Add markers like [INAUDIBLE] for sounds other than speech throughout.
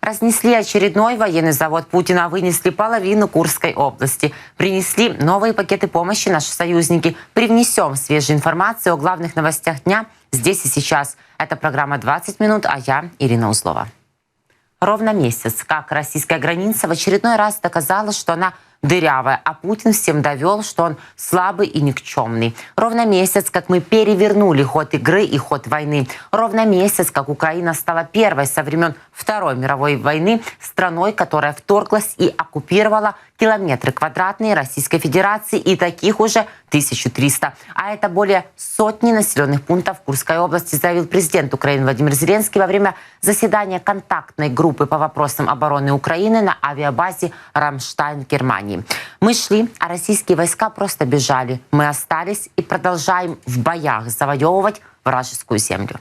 Разнесли очередной военный завод Путина, вынесли половину Курской области. Принесли новые пакеты помощи наши союзники. Привнесем свежую информацию о главных новостях дня здесь и сейчас. Это программа «20 минут», а я Ирина Узлова. Ровно месяц, как российская граница в очередной раз доказала, что она дырявая, а Путин всем довел, что он слабый и никчемный. Ровно месяц, как мы перевернули ход игры и ход войны. Ровно месяц, как Украина стала первой со времен Второй мировой войны страной, которая вторглась и оккупировала километры квадратные Российской Федерации и таких уже 1300. А это более сотни населенных пунктов в Курской области, заявил президент Украины Владимир Зеленский во время заседания контактной группы по вопросам обороны Украины на авиабазе Рамштайн Германии. Мы шли, а российские войска просто бежали. Мы остались и продолжаем в боях завоевывать вражескую землю.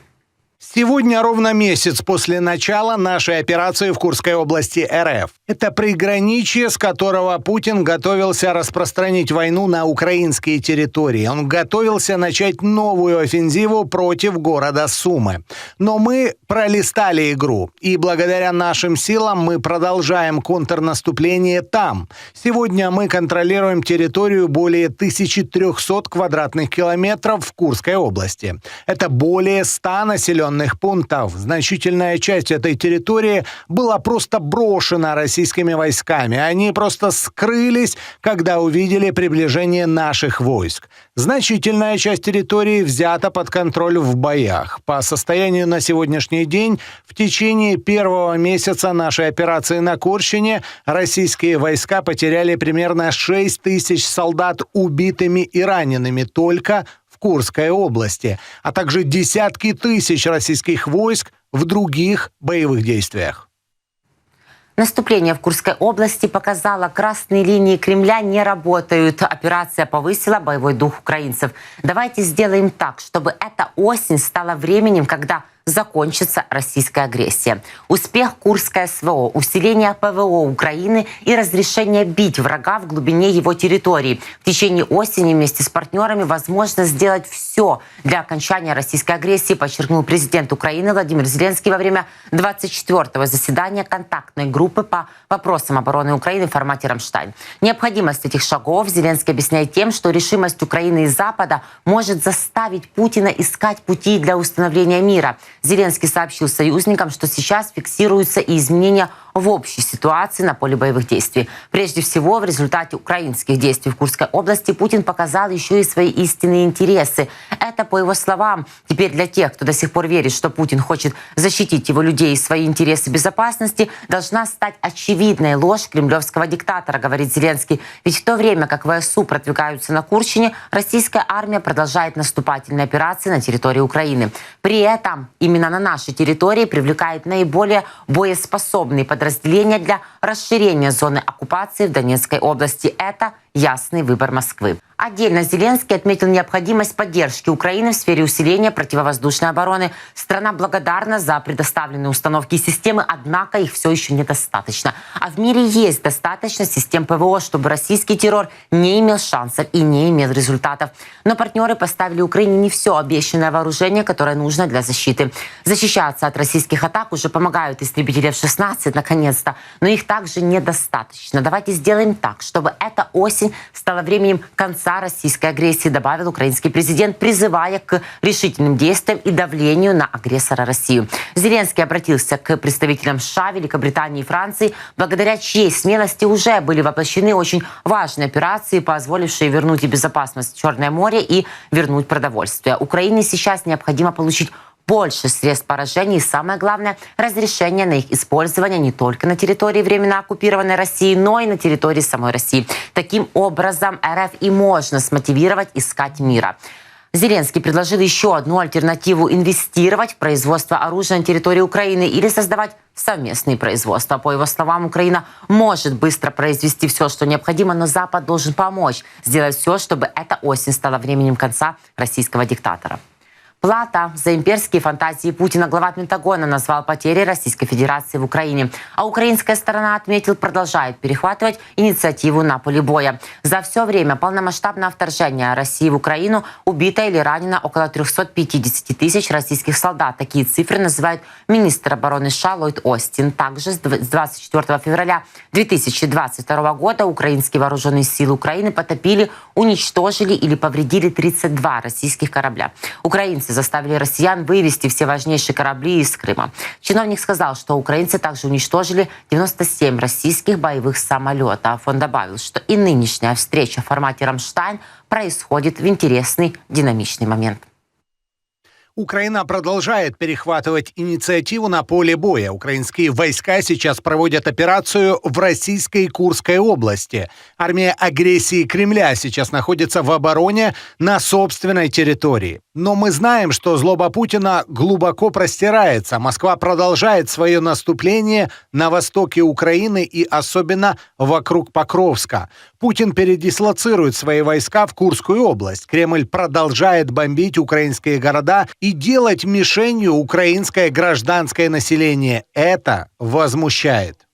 Сегодня ровно месяц после начала нашей операции в Курской области РФ. Это приграничье, с которого Путин готовился распространить войну на украинские территории. Он готовился начать новую офензиву против города Сумы. Но мы пролистали игру, и благодаря нашим силам мы продолжаем контрнаступление там. Сегодня мы контролируем территорию более 1300 квадратных километров в Курской области. Это более 100 населенных населенных пунктов. Значительная часть этой территории была просто брошена российскими войсками. Они просто скрылись, когда увидели приближение наших войск. Значительная часть территории взята под контроль в боях. По состоянию на сегодняшний день, в течение первого месяца нашей операции на Курщине российские войска потеряли примерно 6 тысяч солдат убитыми и ранеными только Курской области, а также десятки тысяч российских войск в других боевых действиях. Наступление в Курской области показало, красные линии Кремля не работают. Операция повысила боевой дух украинцев. Давайте сделаем так, чтобы эта осень стала временем, когда закончится российская агрессия. Успех Курской СВО, усиление ПВО Украины и разрешение бить врага в глубине его территории. В течение осени вместе с партнерами возможно сделать все для окончания российской агрессии, подчеркнул президент Украины Владимир Зеленский во время 24-го заседания контактной группы по вопросам обороны Украины в формате «Рамштайн». Необходимость этих шагов Зеленский объясняет тем, что решимость Украины и Запада может заставить Путина искать пути для установления мира. Зеленский сообщил союзникам, что сейчас фиксируются и изменения в общей ситуации на поле боевых действий. Прежде всего, в результате украинских действий в Курской области Путин показал еще и свои истинные интересы. Это, по его словам, теперь для тех, кто до сих пор верит, что Путин хочет защитить его людей и свои интересы безопасности, должна стать очевидной ложь кремлевского диктатора, говорит Зеленский. Ведь в то время, как ВСУ продвигаются на Курчине, российская армия продолжает наступательные операции на территории Украины. При этом именно на нашей территории привлекает наиболее боеспособные подразделения подразделения для расширения зоны оккупации в Донецкой области. Это ясный выбор Москвы. Отдельно Зеленский отметил необходимость поддержки Украины в сфере усиления противовоздушной обороны. Страна благодарна за предоставленные установки и системы, однако их все еще недостаточно. А в мире есть достаточно систем ПВО, чтобы российский террор не имел шансов и не имел результатов. Но партнеры поставили Украине не все обещанное вооружение, которое нужно для защиты. Защищаться от российских атак уже помогают истребители F-16, наконец-то, но их также недостаточно. Давайте сделаем так, чтобы эта осень стала временем конца российской агрессии, добавил украинский президент, призывая к решительным действиям и давлению на агрессора Россию. Зеленский обратился к представителям США, Великобритании и Франции, благодаря чьей смелости уже были воплощены очень важные операции, позволившие вернуть и безопасность в Черное море и вернуть продовольствие. Украине сейчас необходимо получить больше средств поражения и, самое главное, разрешение на их использование не только на территории временно оккупированной России, но и на территории самой России. Таким образом, РФ и можно смотивировать искать мира. Зеленский предложил еще одну альтернативу – инвестировать в производство оружия на территории Украины или создавать совместные производства. По его словам, Украина может быстро произвести все, что необходимо, но Запад должен помочь сделать все, чтобы эта осень стала временем конца российского диктатора. Плата за имперские фантазии Путина глава Пентагона назвал потери Российской Федерации в Украине. А украинская сторона, отметил, продолжает перехватывать инициативу на поле боя. За все время полномасштабного вторжения России в Украину убито или ранено около 350 тысяч российских солдат. Такие цифры называют министр обороны США Ллойд Остин. Также с 24 февраля 2022 года украинские вооруженные силы Украины потопили, уничтожили или повредили 32 российских корабля. Украинцы заставили россиян вывести все важнейшие корабли из Крыма. Чиновник сказал, что украинцы также уничтожили 97 российских боевых самолетов. Он добавил, что и нынешняя встреча в формате «Рамштайн» происходит в интересный динамичный момент. Украина продолжает перехватывать инициативу на поле боя. Украинские войска сейчас проводят операцию в российской Курской области. Армия агрессии Кремля сейчас находится в обороне на собственной территории. Но мы знаем, что злоба Путина глубоко простирается. Москва продолжает свое наступление на востоке Украины и особенно вокруг Покровска. Путин передислоцирует свои войска в Курскую область. Кремль продолжает бомбить украинские города и делать мишенью украинское гражданское население. Это возмущает.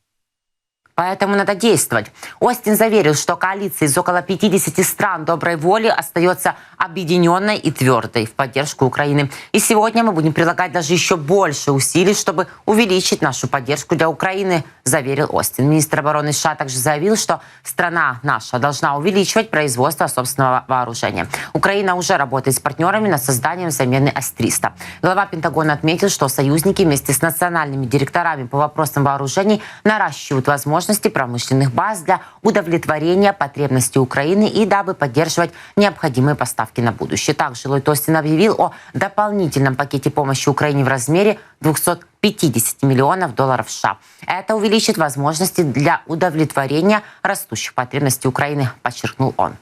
Поэтому надо действовать. Остин заверил, что коалиция из около 50 стран доброй воли остается объединенной и твердой в поддержку Украины. И сегодня мы будем прилагать даже еще больше усилий, чтобы увеличить нашу поддержку для Украины, заверил Остин. Министр обороны США также заявил, что страна наша должна увеличивать производство собственного вооружения. Украина уже работает с партнерами над созданием замены С-300. Глава Пентагона отметил, что союзники вместе с национальными директорами по вопросам вооружений наращивают возможности промышленных баз для удовлетворения потребностей Украины и дабы поддерживать необходимые поставки на будущее. Также Ллойд Остин объявил о дополнительном пакете помощи Украине в размере 250 миллионов долларов США. Это увеличит возможности для удовлетворения растущих потребностей Украины, подчеркнул он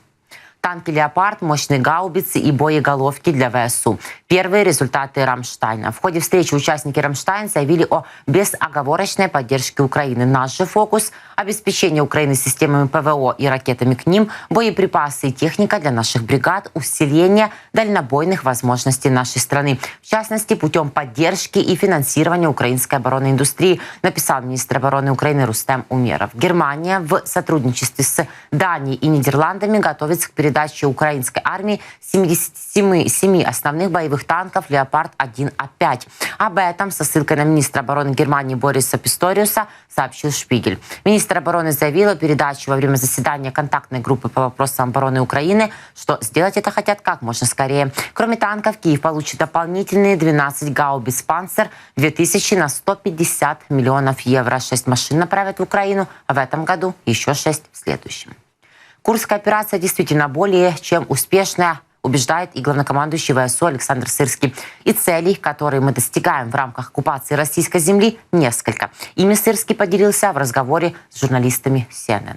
танки «Леопард», мощные гаубицы и боеголовки для ВСУ. Первые результаты Рамштайна. В ходе встречи участники Рамштайн заявили о безоговорочной поддержке Украины. Наш же фокус – обеспечение Украины системами ПВО и ракетами к ним, боеприпасы и техника для наших бригад, усиление дальнобойных возможностей нашей страны. В частности, путем поддержки и финансирования украинской оборонной индустрии, написал министр обороны Украины Рустем Умеров. Германия в сотрудничестве с Данией и Нидерландами готовится к передаче передачи украинской армии 77 7 основных боевых танков «Леопард-1А5». Об этом со ссылкой на министра обороны Германии Бориса Писториуса сообщил Шпигель. Министр обороны заявил о передаче во время заседания контактной группы по вопросам обороны Украины, что сделать это хотят как можно скорее. Кроме танков, Киев получит дополнительные 12 гаубиц «Панцер» 2000 на 150 миллионов евро. Шесть машин направят в Украину, а в этом году еще шесть в следующем. Курская операция действительно более чем успешная, убеждает и главнокомандующий ВСУ Александр Сырский. И целей, которые мы достигаем в рамках оккупации российской земли, несколько. Ими Сырский поделился в разговоре с журналистами CNN.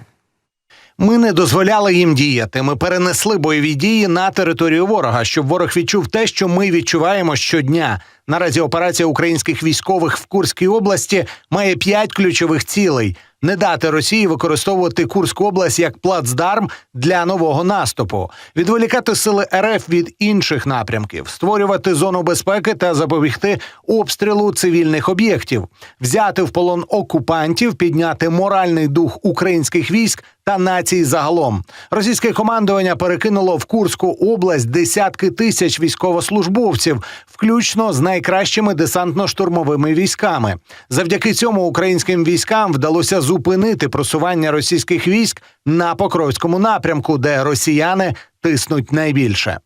Ми не дозволяли їм діяти. Ми перенесли бойові дії на територію ворога, щоб ворог відчув те, що ми відчуваємо щодня. Наразі операція українських військових в Курській області має п'ять ключових цілей: не дати Росії використовувати Курську область як плацдарм для нового наступу, відволікати сили РФ від інших напрямків, створювати зону безпеки та запобігти обстрілу цивільних об'єктів, взяти в полон окупантів, підняти моральний дух українських військ та нації загалом. Російське командування перекинуло в Курську область десятки тисяч військовослужбовців, включно з найкращими десантно-штурмовими військами. Завдяки цьому українським військам вдалося зупинити просування російських військ на Покровському напрямку, де росіяни тиснуть найбільше.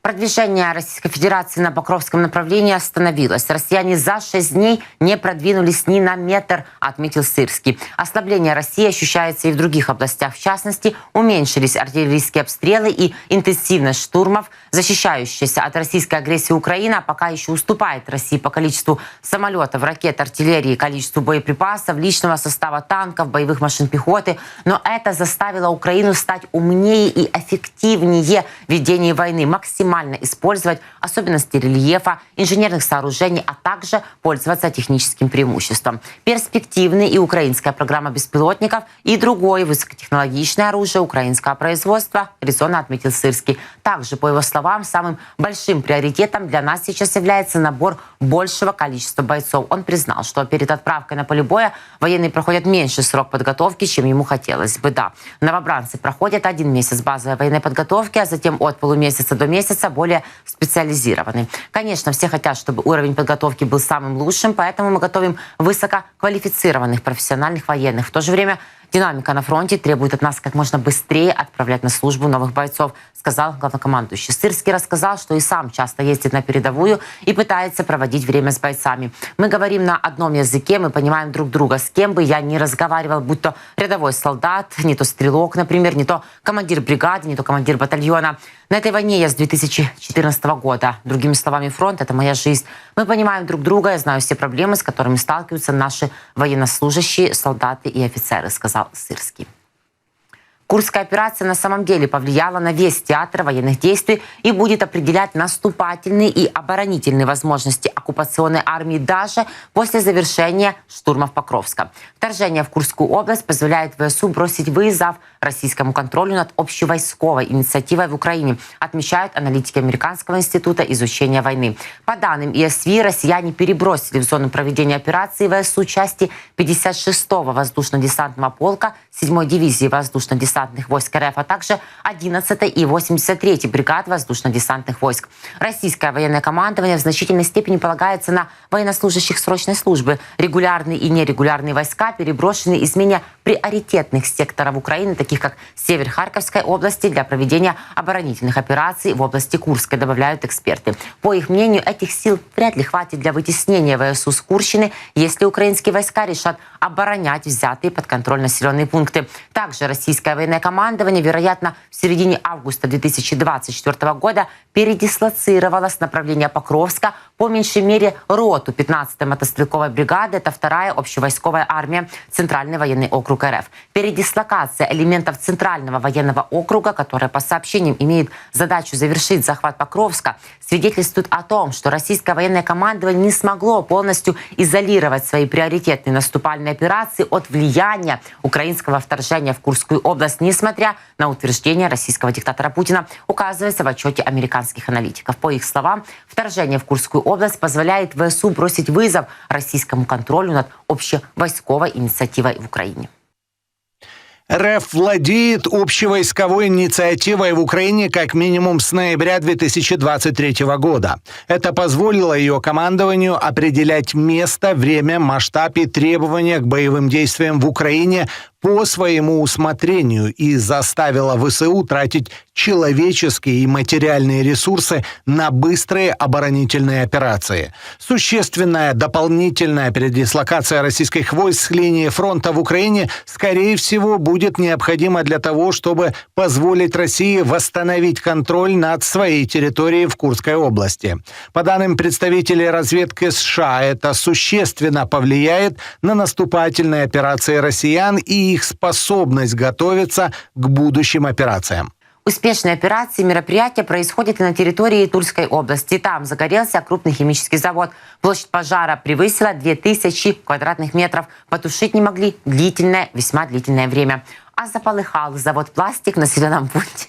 Продвижение Российской Федерации на Покровском направлении остановилось. Россияне за шесть дней не продвинулись ни на метр, отметил Сырский. Ослабление России ощущается и в других областях. В частности, уменьшились артиллерийские обстрелы и интенсивность штурмов. Защищающаяся от российской агрессии Украина пока еще уступает России по количеству самолетов, ракет, артиллерии, количеству боеприпасов, личного состава танков, боевых машин пехоты. Но это заставило Украину стать умнее и эффективнее в ведении войны, максимально максимально использовать особенности рельефа, инженерных сооружений, а также пользоваться техническим преимуществом. Перспективны и украинская программа беспилотников, и другое высокотехнологичное оружие украинского производства, резонно отметил Сырский. Также, по его словам, самым большим приоритетом для нас сейчас является набор большего количества бойцов. Он признал, что перед отправкой на поле боя военные проходят меньше срок подготовки, чем ему хотелось бы. Да, новобранцы проходят один месяц базовой военной подготовки, а затем от полумесяца до месяца более специализированный. Конечно, все хотят, чтобы уровень подготовки был самым лучшим, поэтому мы готовим высококвалифицированных профессиональных военных. В то же время Динамика на фронте требует от нас как можно быстрее отправлять на службу новых бойцов, сказал главнокомандующий. Сырский рассказал, что и сам часто ездит на передовую и пытается проводить время с бойцами. Мы говорим на одном языке, мы понимаем друг друга. С кем бы я ни разговаривал, будь то рядовой солдат, не то стрелок, например, не то командир бригады, не то командир батальона. На этой войне я с 2014 года. Другими словами, фронт — это моя жизнь. Мы понимаем друг друга, я знаю все проблемы, с которыми сталкиваются наши военнослужащие, солдаты и офицеры, сказал Сырский. Курская операция на самом деле повлияла на весь театр военных действий и будет определять наступательные и оборонительные возможности оккупационной армии даже после завершения штурмов Покровска. Вторжение в Курскую область позволяет ВСУ бросить вызов российскому контролю над общевойсковой инициативой в Украине, отмечают аналитики Американского института изучения войны. По данным ИСВ, россияне перебросили в зону проведения операции ВСУ части 56-го воздушно-десантного полка 7-й дивизии воздушно-десантных войск РФ, а также 11 и 83 бригад воздушно-десантных войск. Российское военное командование в значительной степени полагается на военнослужащих срочной службы. Регулярные и нерегулярные войска переброшены из менее приоритетных секторов Украины, таких как север Харьковской области, для проведения оборонительных операций в области Курской, добавляют эксперты. По их мнению, этих сил вряд ли хватит для вытеснения ВСУ с Курщины, если украинские войска решат оборонять взятые под контроль населенные пункты. Также российское военное командование, вероятно, в середине августа 2024 года передислоцировало с направления Покровска по меньшей мере роту 15-й мотострелковой бригады. Это вторая общевойсковая армия, Центральный военный округ РФ. Передислокация элементов Центрального военного округа, которая по сообщениям имеет задачу завершить захват Покровска, свидетельствует о том, что российское военное командование не смогло полностью изолировать свои приоритетные наступальные операции от влияния украинского вторжения в Курскую область, несмотря на утверждение российского диктатора Путина, указывается в отчете американских аналитиков. По их словам, вторжение в Курскую область позволяет ВСУ бросить вызов российскому контролю над общевойсковой инициативой в Украине. РФ владеет общевойсковой инициативой в Украине как минимум с ноября 2023 года. Это позволило ее командованию определять место, время, масштаб и требования к боевым действиям в Украине по своему усмотрению и заставила ВСУ тратить человеческие и материальные ресурсы на быстрые оборонительные операции. Существенная дополнительная передислокация российских войск с линии фронта в Украине, скорее всего, будет необходима для того, чтобы позволить России восстановить контроль над своей территорией в Курской области. По данным представителей разведки США, это существенно повлияет на наступательные операции россиян и их способность готовиться к будущим операциям. Успешные операции и мероприятия происходят и на территории Тульской области. Там загорелся крупный химический завод. Площадь пожара превысила 2000 квадратных метров. Потушить не могли длительное, весьма длительное время а заполыхал завод «Пластик» на населенном пункте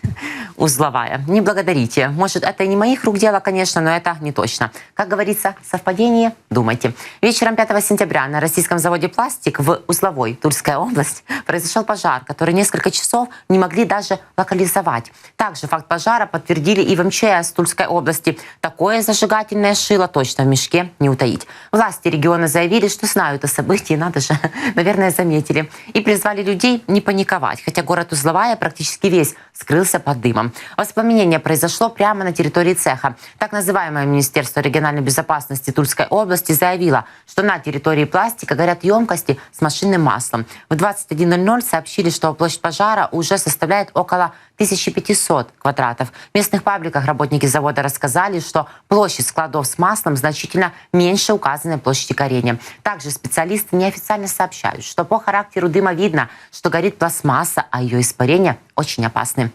узловая. Не благодарите. Может, это не моих рук дело, конечно, но это не точно. Как говорится, совпадение? Думайте. Вечером 5 сентября на российском заводе «Пластик» в Узловой, Тульская область, произошел пожар, который несколько часов не могли даже локализовать. Также факт пожара подтвердили и в МЧС Тульской области. Такое зажигательное шило точно в мешке не утаить. Власти региона заявили, что знают о событии, надо же, [LAUGHS] наверное, заметили. И призвали людей не паниковать атаковать, хотя город Узловая практически весь скрылся под дымом. Воспламенение произошло прямо на территории цеха. Так называемое Министерство региональной безопасности Тульской области заявило, что на территории пластика горят емкости с машинным маслом. В 21.00 сообщили, что площадь пожара уже составляет около 1500 квадратов. В местных пабликах работники завода рассказали, что площадь складов с маслом значительно меньше указанной площади горения. Также специалисты неофициально сообщают, что по характеру дыма видно, что горит пластмасса, а ее испарение очень опасны.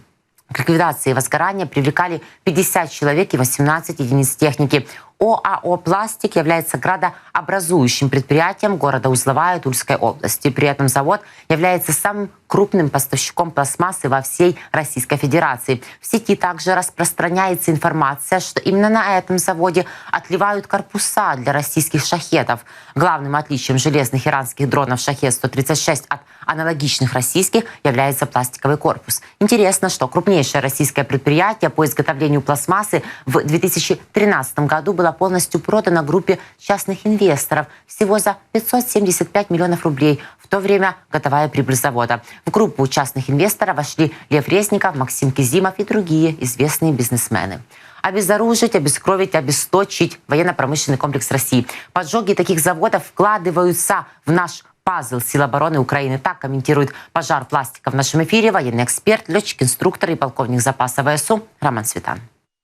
К ликвидации возгорания привлекали 50 человек и 18 единиц техники. ОАО «Пластик» является градообразующим предприятием города Узловая Тульской области. При этом завод является самым крупным поставщиком пластмассы во всей Российской Федерации. В сети также распространяется информация, что именно на этом заводе отливают корпуса для российских шахетов. Главным отличием железных иранских дронов «Шахет-136» от аналогичных российских является пластиковый корпус. Интересно, что крупнейшее российское предприятие по изготовлению пластмассы в 2013 году было полностью продано группе частных инвесторов всего за 575 миллионов рублей, в то время годовая прибыль завода. В группу частных инвесторов вошли Лев Резников, Максим Кизимов и другие известные бизнесмены обезоружить, обескровить, обесточить военно-промышленный комплекс России. Поджоги таких заводов вкладываются в наш пазл сил обороны Украины. Так комментирует пожар пластика в нашем эфире военный эксперт, летчик-инструктор и полковник запаса ВСУ Роман Светан.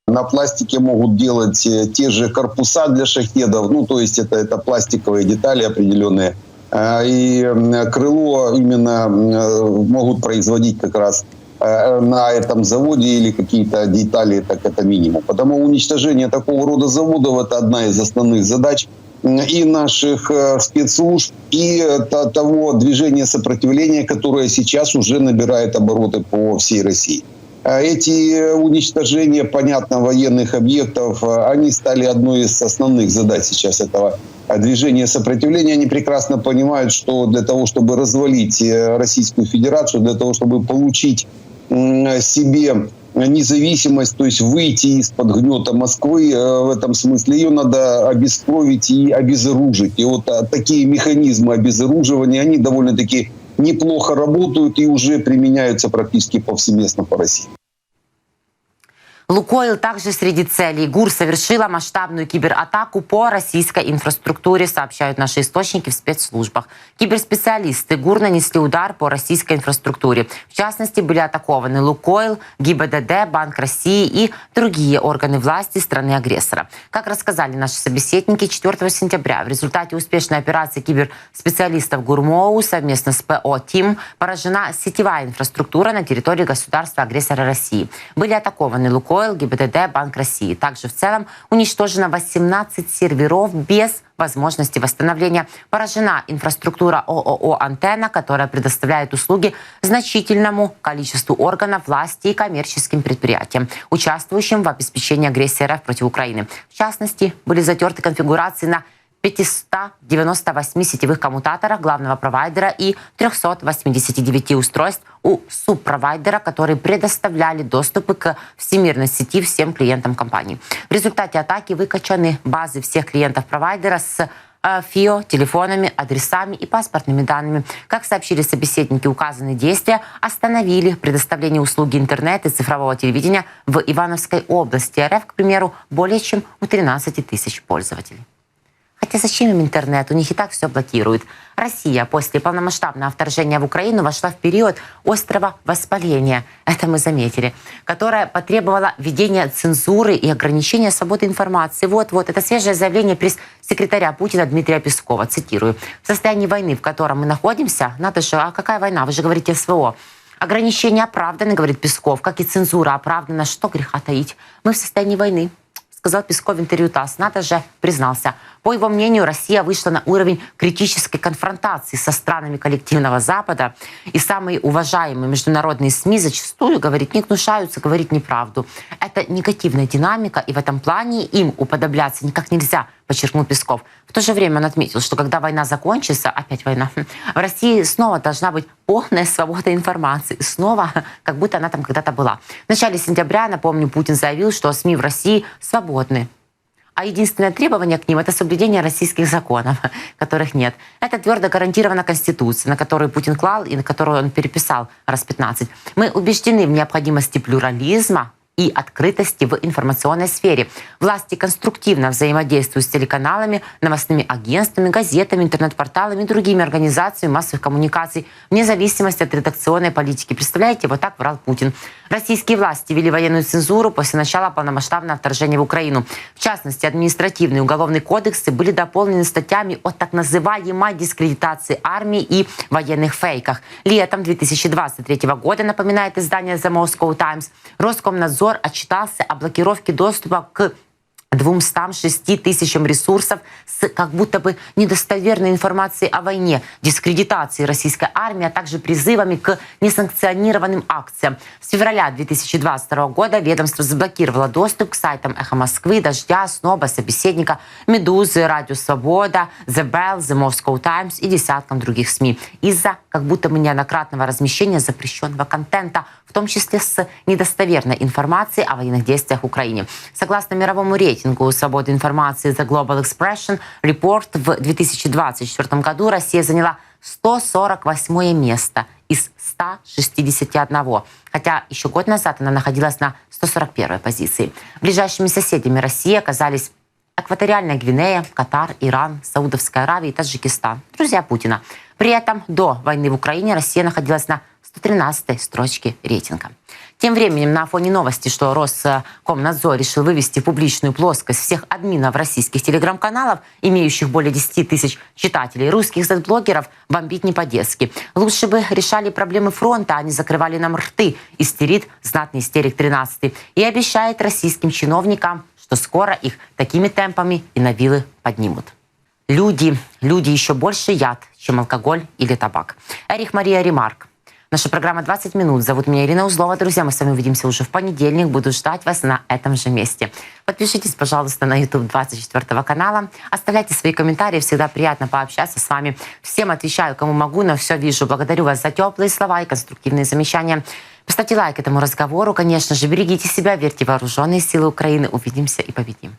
На пластике могут делать э, те же корпуса для шахедов, ну то есть это, это пластиковые детали определенные. И крыло именно могут производить как раз э, на этом заводе или какие-то детали, так это минимум. Потому уничтожение такого рода заводов – это одна из основных задач и наших э, спецслужб, и того движения сопротивления, которое сейчас уже набирает обороты по всей России. А эти уничтожения, понятно, военных объектов, э, они стали одной из основных задач сейчас этого движения сопротивления. Они прекрасно понимают, что для того, чтобы развалить э, Российскую Федерацию, для того, чтобы получить себе независимость, то есть выйти из-под гнета Москвы, э, в этом смысле ее надо обескровить и обезоружить. И вот такие механизмы обезоруживания, они довольно-таки неплохо работают и уже применяются практически повсеместно по России. Лукойл также среди целей. ГУР совершила масштабную кибератаку по российской инфраструктуре, сообщают наши источники в спецслужбах. Киберспециалисты ГУР нанесли удар по российской инфраструктуре. В частности, были атакованы Лукойл, ГИБДД, Банк России и другие органы власти страны-агрессора. Как рассказали наши собеседники, 4 сентября в результате успешной операции киберспециалистов ГУРМОУ совместно с ПО ТИМ поражена сетевая инфраструктура на территории государства-агрессора России. Были атакованы Лукойл, Лукойл, ГИБДД, Банк России. Также в целом уничтожено 18 серверов без возможности восстановления. Поражена инфраструктура ООО «Антенна», которая предоставляет услуги значительному количеству органов власти и коммерческим предприятиям, участвующим в обеспечении агрессии РФ против Украины. В частности, были затерты конфигурации на 598 сетевых коммутаторах главного провайдера и 389 устройств у субпровайдера, которые предоставляли доступы к всемирной сети всем клиентам компании. В результате атаки выкачаны базы всех клиентов провайдера с ФИО, телефонами, адресами и паспортными данными. Как сообщили собеседники, указанные действия остановили предоставление услуги интернета и цифрового телевидения в Ивановской области РФ, к примеру, более чем у 13 тысяч пользователей. Хотя зачем им интернет? У них и так все блокируют. Россия после полномасштабного вторжения в Украину вошла в период острого воспаления, это мы заметили, которое потребовало введения цензуры и ограничения свободы информации. Вот-вот, это свежее заявление пресс-секретаря Путина Дмитрия Пескова, цитирую. «В состоянии войны, в котором мы находимся, надо же, а какая война? Вы же говорите СВО. Ограничения оправданы, говорит Песков, как и цензура оправдана. Что греха таить? Мы в состоянии войны сказал Песков в интервью ТАСС. НАТО же признался. По его мнению, Россия вышла на уровень критической конфронтации со странами коллективного Запада. И самые уважаемые международные СМИ зачастую, говорит, не гнушаются говорить неправду. Это негативная динамика, и в этом плане им уподобляться никак нельзя – подчеркнул Песков. В то же время он отметил, что когда война закончится, опять война, в России снова должна быть полная свобода информации. Снова, [LAUGHS] как будто она там когда-то была. В начале сентября, напомню, Путин заявил, что СМИ в России свободны. А единственное требование к ним – это соблюдение российских законов, [LAUGHS] которых нет. Это твердо гарантировано Конституцией, на которую Путин клал и на которую он переписал раз 15. Мы убеждены в необходимости плюрализма, и открытости в информационной сфере. Власти конструктивно взаимодействуют с телеканалами, новостными агентствами, газетами, интернет-порталами и другими организациями массовых коммуникаций, вне зависимости от редакционной политики. Представляете, вот так врал Путин. Российские власти ввели военную цензуру после начала полномасштабного вторжения в Украину. В частности, административные и уголовные кодексы были дополнены статьями о так называемой дискредитации армии и военных фейках. Летом 2023 года, напоминает издание The Moscow Times, Роскомнадзор отчитался о блокировке доступа к 206 тысячам ресурсов с как будто бы недостоверной информацией о войне, дискредитации российской армии, а также призывами к несанкционированным акциям. С февраля 2022 года ведомство заблокировало доступ к сайтам «Эхо Москвы», «Дождя», «Сноба», «Собеседника», «Медузы», «Радио Свобода», «The Bell», «The Moscow Times» и десяткам других СМИ из-за как будто бы неоднократного размещения запрещенного контента, в том числе с недостоверной информацией о военных действиях в Украине. Согласно мировому рейтингу свободы информации The Global Expression Report в 2024 году Россия заняла 148 место из 161, хотя еще год назад она находилась на 141 позиции. Ближайшими соседями России оказались Экваториальная Гвинея, Катар, Иран, Саудовская Аравия и Таджикистан. Друзья Путина. При этом до войны в Украине Россия находилась на 113-й строчке рейтинга. Тем временем на фоне новости, что Роскомнадзор решил вывести публичную плоскость всех админов российских телеграм-каналов, имеющих более 10 тысяч читателей, русских зет-блогеров бомбить не по-детски. Лучше бы решали проблемы фронта, а не закрывали нам рты, истерит знатный истерик 13 и обещает российским чиновникам, что скоро их такими темпами и на вилы поднимут. Люди, люди еще больше яд, чем алкоголь или табак. Эрих Мария Ремарк. Наша программа «20 минут». Зовут меня Ирина Узлова. Друзья, мы с вами увидимся уже в понедельник. Буду ждать вас на этом же месте. Подпишитесь, пожалуйста, на YouTube 24 канала. Оставляйте свои комментарии. Всегда приятно пообщаться с вами. Всем отвечаю, кому могу, но все вижу. Благодарю вас за теплые слова и конструктивные замечания. Поставьте лайк этому разговору. Конечно же, берегите себя, верьте в вооруженные силы Украины. Увидимся и победим.